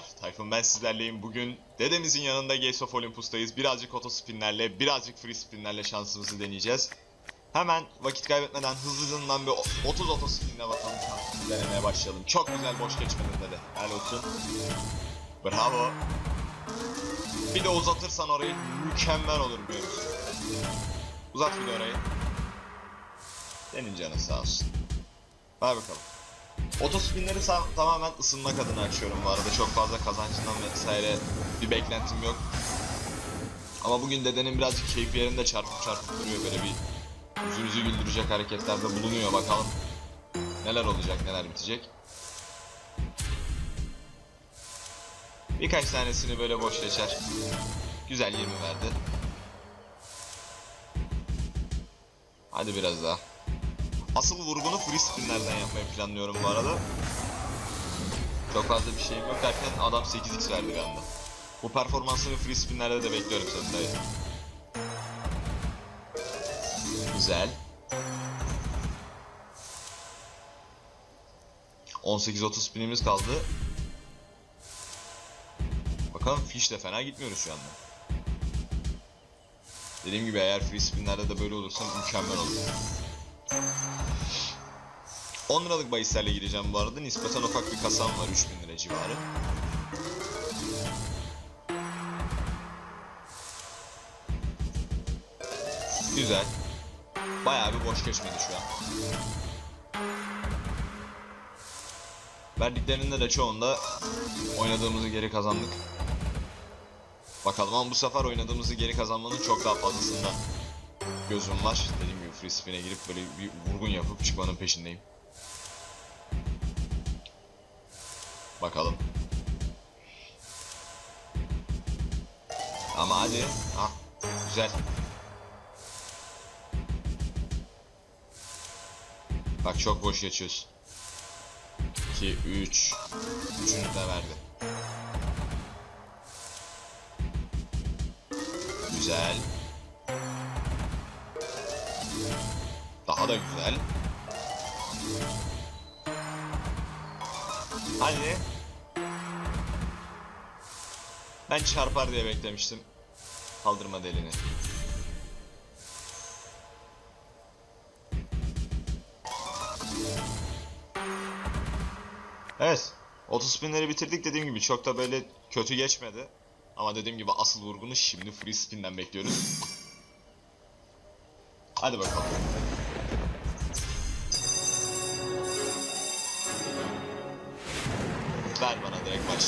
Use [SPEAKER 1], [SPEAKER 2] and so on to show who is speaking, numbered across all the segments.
[SPEAKER 1] Merhabalar, Tayfun ben sizlerleyim. Bugün dedemizin yanında Gates of Olympus'tayız. Birazcık otospinlerle, birazcık free spinlerle şansımızı deneyeceğiz. Hemen vakit kaybetmeden hızlıcından bir o- 30 otospinle bakalım şansımızı denemeye başlayalım. Çok güzel boş geçmedin dede. Helal olsun. Bravo. Bir de uzatırsan orayı mükemmel olur diyoruz. Uzat bir de orayı. Senin canın sağ olsun. Ver bakalım. Otospinleri tamamen ısınmak adına açıyorum bu arada. Çok fazla kazancından vesaire bir beklentim yok. Ama bugün dedenin birazcık keyfi yerinde çarpıp çarpıp duruyor böyle bir yüzünüzü güldürecek hareketlerde bulunuyor bakalım. Neler olacak neler bitecek. Birkaç tanesini böyle boş geçer. Güzel 20 verdi. Hadi biraz daha. Asıl vurgunu free spinlerden yapmayı planlıyorum bu arada. Çok fazla bir şeyim yok derken adam 8x verdi anda. Bu performansını free spinlerde de bekliyorum dayı. Güzel. 18-30 spinimiz kaldı. Bakalım fiş de fena gitmiyoruz şu anda. Dediğim gibi eğer free spinlerde de böyle olursa mükemmel olur. 10 liralık bahislerle gireceğim bu arada. Nispeten ufak bir kasam var 3000 lira civarı. Güzel. Bayağı bir boş geçmedi şu an. Verdiklerinde de çoğunda oynadığımızı geri kazandık. Bakalım ama bu sefer oynadığımızı geri kazanmanın çok daha fazlasında gözüm var. Dediğim gibi free girip böyle bir vurgun yapıp çıkmanın peşindeyim. Bakalım. Ama hadi. Ah, güzel. Bak çok boş geçiyoruz. 2, 3. Üçünü de verdi. Güzel. Daha da güzel. Hadi. Ben çarpar diye beklemiştim. Kaldırma delini. Evet. 30 spinleri bitirdik dediğim gibi çok da böyle kötü geçmedi. Ama dediğim gibi asıl vurgunu şimdi free spin'den bekliyoruz. Hadi bakalım. Ver bana direkt baş.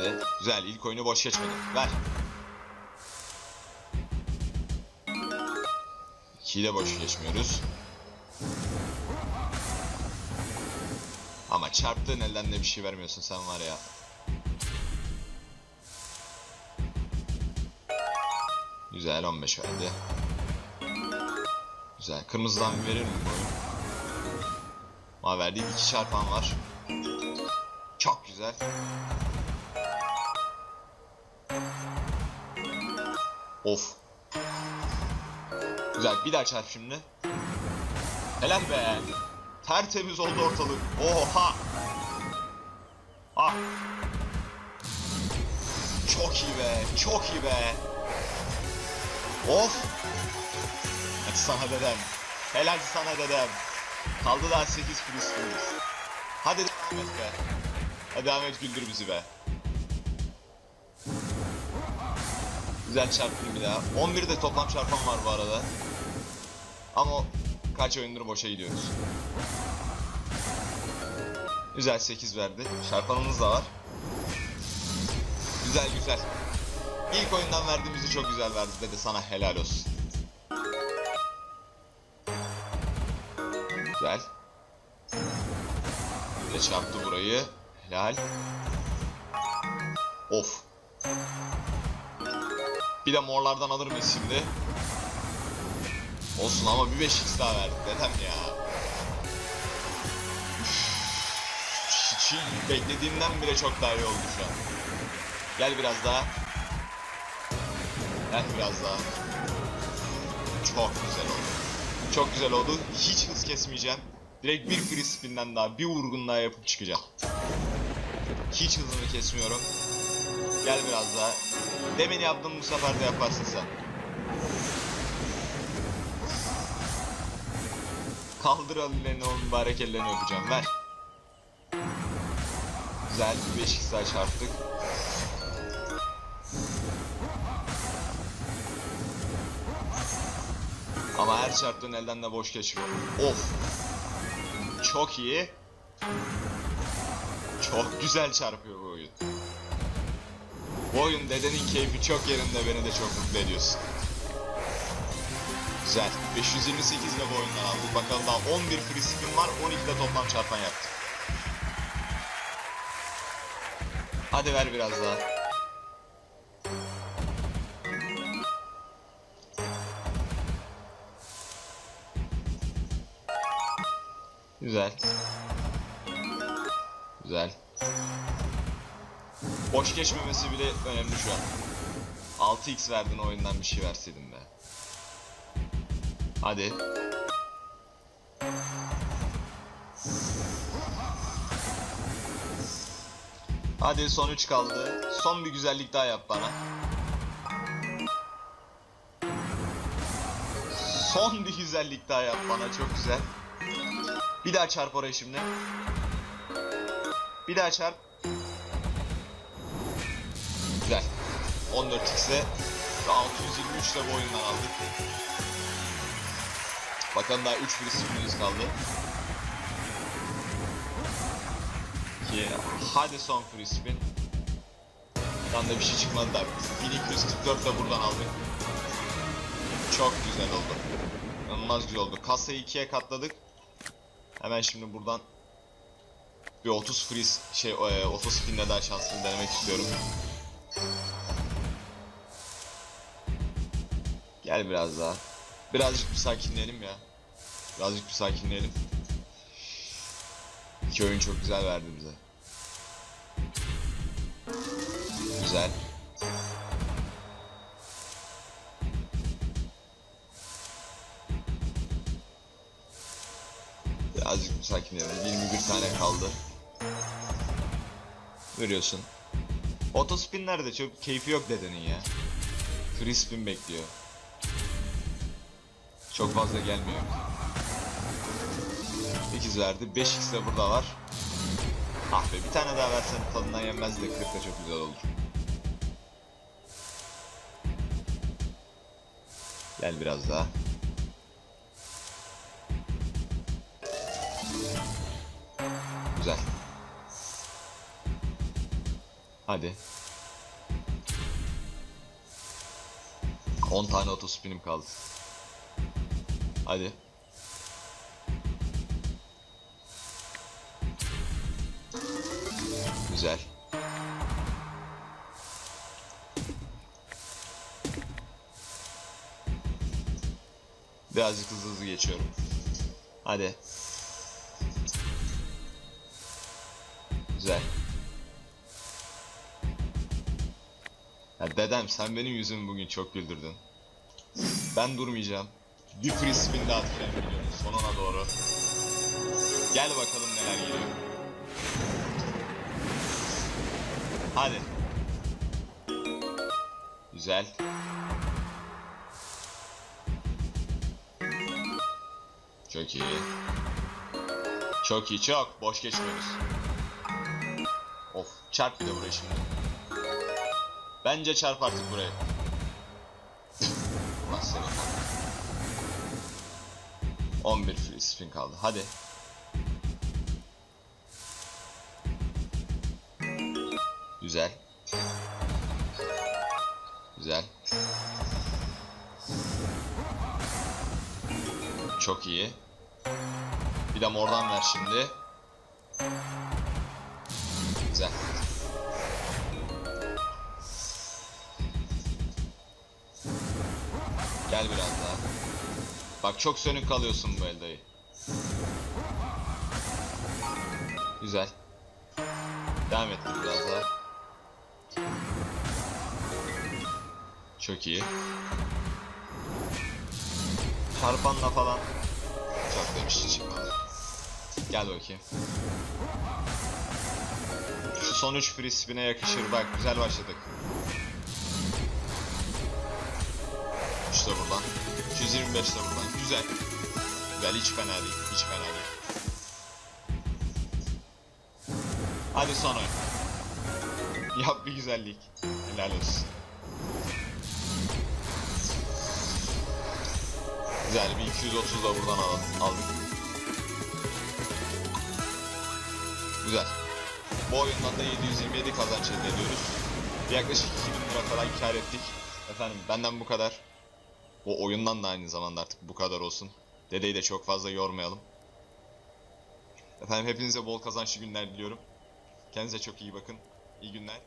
[SPEAKER 1] Hadi. Güzel. ilk oyunu boş geçmedi. Ver. İkiyi de boş geçmiyoruz. Ama çarptığın elden de bir şey vermiyorsun sen var ya. Güzel 15 verdi. Güzel. Kırmızıdan bir verir mi oyun? Ama verdiği iki çarpan var. Çok güzel. Of. Güzel bir daha çarp şimdi. Helal be. Tertemiz oldu ortalık. Oha. Ah. Çok iyi be. Çok iyi be. Of. Hadi sana dedem. Helal sana dedem. Kaldı daha 8 free Hadi devam et be. Hadi devam et güldür bizi be. Güzel çarptım bir daha. 11 de toplam çarpan var bu arada. Ama kaç oyundur boşa gidiyoruz. Güzel 8 verdi. Çarpanımız da var. Güzel güzel. İlk oyundan verdiğimizi çok güzel verdi dedi sana helal olsun. Güzel. De çarptı burayı. Helal. Of. Bir de morlardan alır mıyız şimdi? Olsun ama bir 5x daha verdik dedem ya. Üf. Hiç beklediğimden bile çok daha iyi oldu şu an. Gel biraz daha. Gel biraz daha. Çok güzel oldu. Çok güzel oldu. Hiç hız kesmeyeceğim. Direkt bir free spin'den daha, bir vurgun daha yapıp çıkacağım. Hiç hızını kesmiyorum. Gel biraz daha. Demin yaptım bu sefer de yaparsın sen. Kaldır ellerini o mübarek ellerini öpeceğim. Ver. Güzel bir 5x daha çarptık. Ama her çarptığın elden de boş geçmiyor. Of. Çok iyi. Çok güzel çarpıyor bu. Oyun dedenin keyfi çok yerinde beni de çok mutlu ediyorsun. Güzel. 528 ile bu oyundan aldık. Bakalım daha 11 free spin var. 12 de toplam çarpan yaptık. Hadi ver biraz daha. Güzel. Güzel. Boş geçmemesi bile önemli şu an. 6x verdin oyundan bir şey verseydin be. Hadi. Hadi son 3 kaldı. Son bir güzellik daha yap bana. Son bir güzellik daha yap bana çok güzel. Bir daha çarp oraya şimdi. Bir daha çarp. 14x'e ve 623 ile bu oyundan aldık. Bakalım daha 3 free kaldı. Ki hadi son free spin. Buradan da bir şey çıkmadı da 1244 de buradan aldık. Çok güzel oldu. İnanılmaz güzel oldu. Kasayı ikiye katladık. Hemen şimdi buradan bir 30 free şey e, 30 spinle daha şansını denemek istiyorum. Gel biraz daha. Birazcık bir sakinleyelim ya. Birazcık bir sakinleyelim. İki oyun çok güzel verdi bize. Güzel. Birazcık bir sakinleyelim. 21 tane kaldı. Görüyorsun. Otospinlerde çok keyfi yok dedenin ya. Free spin bekliyor. Çok fazla gelmiyor. 8 verdi. 5x de burada var. Ah be bir tane daha versen tadından yenmez de 40 da çok güzel olur. Gel biraz daha. Güzel. Hadi. 10 tane otospinim kaldı. Hadi. Güzel. Birazcık hızlı hızlı geçiyorum. Hadi. Güzel. Ya dedem sen benim yüzümü bugün çok güldürdün. Ben durmayacağım. Bir free spin daha atacağım sonuna doğru. Gel bakalım neler geliyor. Hadi. Güzel. Çok iyi. Çok iyi çok. Boş geçmiyoruz. Of çarp bir de buraya şimdi. Bence çarp artık buraya. Allah seni. 11 free spin kaldı. Hadi. Güzel. Güzel. Çok iyi. Bir de mordan ver şimdi. Güzel. Gel biraz daha. Bak çok sönük kalıyorsun bu el dayı. Güzel. Devam ettir biraz daha. Çok iyi. Çarpanla falan. Çok bir şey çıkmadı. Gel bakayım. Şu son 3 free spin'e yakışır bak güzel başladık. İşte buradan. 225 de buradan. Güzel. Güzel hiç fena değil. Hiç fena değil. Hadi son oyun. Yap bir güzellik. Helal olsun. Güzel bir 230 da buradan al- aldık. Güzel. Bu oyundan da 727 kazanç elde ediyoruz. Yaklaşık 2000 lira falan kar ettik. Efendim benden bu kadar. O oyundan da aynı zamanda artık bu kadar olsun. Dedeyi de çok fazla yormayalım. Efendim hepinize bol kazançlı günler diliyorum. Kendinize çok iyi bakın. İyi günler.